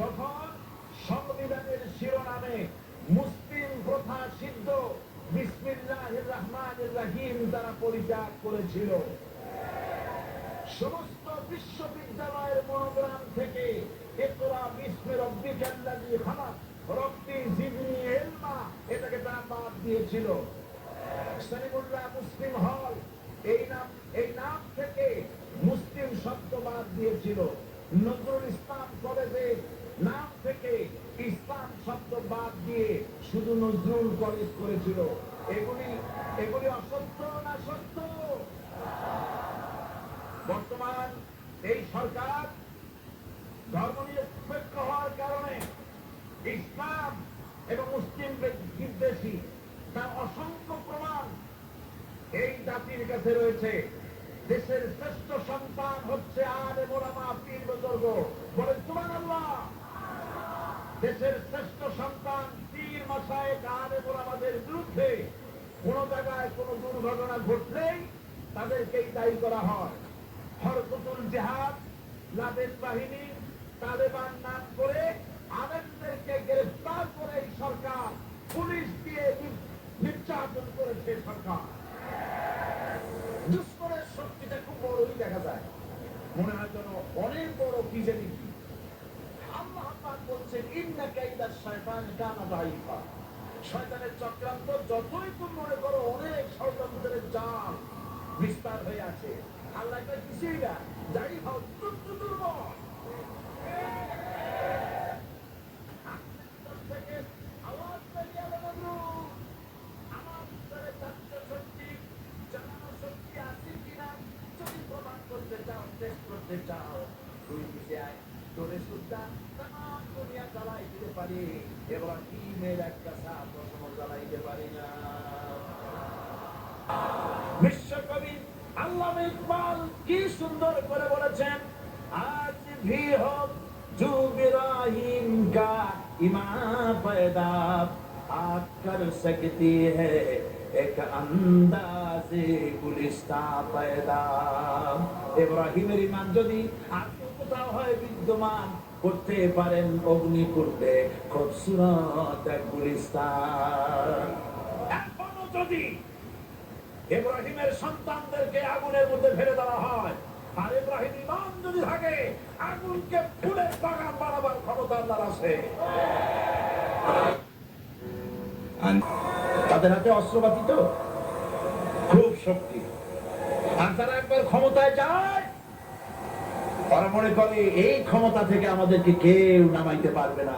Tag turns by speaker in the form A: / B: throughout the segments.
A: তখন সংবিধানের শিরোনামে মুসলিম প্রথা সিদ্ধ বিসমিল্লাহ রহমান রাহিম তারা পরিত্যাগ করেছিল। সমস্ত বিশ্ববিদ্যালয়ের মনোগ্রাম থেকে একরা জিবনি ইলমা, এটাকে তারা বাদ দিয়েছিল। মুসলিম হল, এই নাম এই নাম থেকে মুসলিম শব্দ বাদ দিয়েছিল। নজরুল ইসলাম কলেজে নাম থেকে ইসলাম শব্দ বাদ দিয়ে শুধু নজরুল কলেজ করেছিল। এগুলি এগুলি অসত্য না সত্য? বর্তমান এই সরকার ধর্ম নিরপেক্ষ হওয়ার কারণে ইসলাম এবং মুসলিম বিদ্বেষী তার অসংখ্য প্রমাণ এই জাতির কাছে রয়েছে। দেশের শ্রেষ্ঠ সন্তান দেশের শ্রেষ্ঠ সন্তান পীর মশায়েক আলে মোলামাদের বিরুদ্ধে কোন জায়গায় কোন দুর্ঘটনা ঘটলেই তাদেরকেই দায়ী করা হয়। হরকতুল জেহাদ লাদেন বাহিনী, তালেবান নাম করে আলেমদেরকে গ্রেফতার করে এই সরকার। পুলিশ দিয়ে নির্যাতন করেছে সরকার। দুষ্করের শক্তিটা খুব বড়ই দেখা যায়। মনে হয় যেন অনেক বড় কি জানি কি আল্লাহ পাক বলছেন ইন্না কাইদা শয়তান কানা দাইফা শয়তানের চক্রান্ত যতই তুমি মনে করো অনেক ষড়যন্ত্রের জাল বিস্তার হয়ে আছে। আল্লাহ কিছুই না, যাই হোক দুর্বল থেকে আওয়াজ বেরিয়ে এলো বন্ধু। আমার ভিতরে চারটে শক্তি, জানানো শক্তি আছে কিনা, যদি প্রমাণ করতে চাও, টেস্ট করতে চাও, দুই দিকে আয়, তোরে সুদ্ধা, তামাম দুনিয়া জ্বালাই দিতে পারি। এবার ইমের একটা সাপ রসমও জ্বালাইতে পারি না। বিশ্বকবি আল্লামা ইকবাল কি সুন্দর করে বলেছেন আজ ভি হোক जो इब्राहिम का इमाम पैदा आप कर सकती है एक अंदाज गुलिस्ता पैदा ইব্রাহিমের ইমান যদি আপনি কোথাও হয় বিদ্যমান করতে পারেন অগ্নি করতে। খুবসুরত এক গুলিস্তান। এখনও যদি ইব্রাহিমের সন্তানদেরকে আগুনের মধ্যে ফেলে দেওয়া হয় আর ইব্রাহিম ইমান যদি থাকে আগুনকে ফুলের বাগান বানাবার ক্ষমতা আল্লাহর আছে। তাদের হাতে অস্ত্রপাতি তো? খুব শক্তি। আর তারা একবার ক্ষমতায় যায় তারা মনে করে এই ক্ষমতা থেকে আমাদেরকে কেউ নামাইতে পারবে না।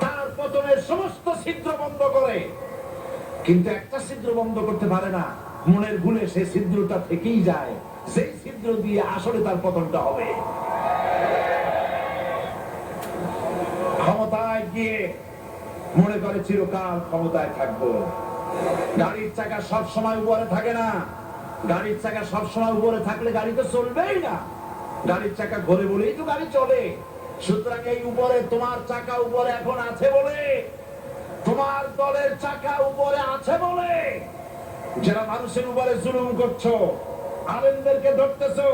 A: তার সমস্ত ছিদ্র বন্ধ করে। কিন্তু একটা বন্ধ করতে পারে না, মনের ভুলে সে ছিদ্রটা থেকেই যায়। সেই ছিদ্র দিয়ে আসলে তার পতনটা হবে ক্ষমতায় গিয়ে মনে করে চিরকাল ক্ষমতায় থাকব। গাড়ির চাকা সব সময় উপরে থাকে না। গাড়ির চাকা সব সময় উপরে থাকলে গাড়ি তো চলবেই না। গাড়ির চাকা ঘোরে বলেই তো গাড়ি চলে। সুতরাং এই উপরে তোমার চাকা উপরে এখন আছে বলে, তোমার দলের চাকা উপরে আছে বলে। যারা মানুষের উপরে জুলুম করছ, আলেমদেরকে ধরতেছো,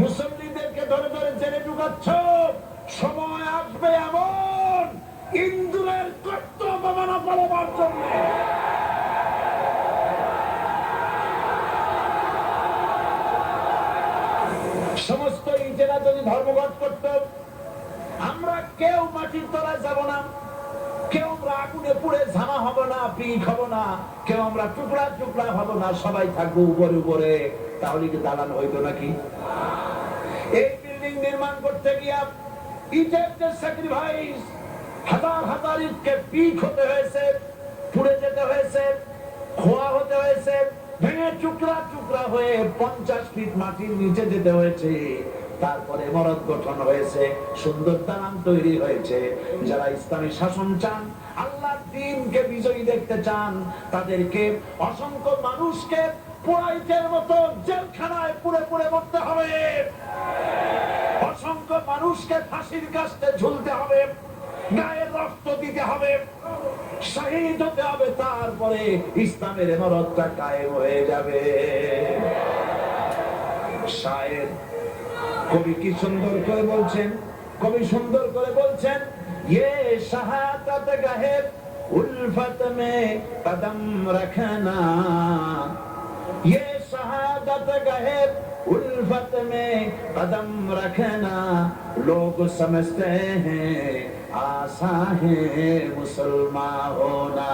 A: মুসল্লিদেরকে ধরে ধরে জেনে ঢুকাচ্ছ, সময় আসবে এমন ইন্দুরের কর্তব্য মানা পালবার জন্য। সমস্ত ইটেরা যদি ধর্মঘট করত, আমরা কেউ মাটির তলায় যাব না। কেউ আমরা আগুনে পুড়ে ঝামা হব না, পিক হব না। কেউ আমরা টুকরা টুকরা হব না, সবাই থাকব উপরে উপরে। তাহলে কি দালান হইতো নাকি? এই বিল্ডিং নির্মাণ করতে গিয়া ইটের যে স্যাক্রিফাইস হাজার হাজার ইটকে পিক হতে হয়েছে, পুড়ে যেতে হয়েছে, খোয়া হতে হয়েছে, ভেঙে টুকরা টুকরা হয়ে পঞ্চাশ ফিট মাটির নিচে যেতে হয়েছে। তারপরে মরদ গঠন হয়েছে, সুন্দর দালান তৈরি হয়েছে। যারা ইসলামী শাসন চান আল্লাহ দিনকে বিজয়ী দেখতে চান, তাদেরকে অসংখ্য মানুষকে পোড়াইতের মতো জেলখানায় পুড়ে পুড়ে মরতে হবে। অসংখ্য মানুষকে ফাঁসির কাছে ঝুলতে হবে। গায়ের রক্ত দিতে হবে শহীদ হতে হবে তারপরে ইসলামের মরদটা কায়েম হয়ে যাবে শায়ের কবি কি সুন্দর করে বলছেন কবি সুন্দর করে বলছেন ये शहादत गहे उल्फत में कदम रखना ये शहादत गहे उल्फत में कदम रखना लोग समझते हैं আশা হে মুসলমান হোনা।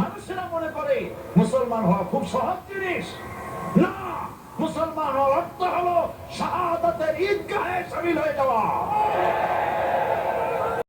A: মানুষেরা মনে করে মুসলমান হওয়া খুব সহজ জিনিস। না, মুসলমান হওয়ার অর্থ হলো শাহাদাতের ঈদগাহে সামিল হয়ে যাওয়া।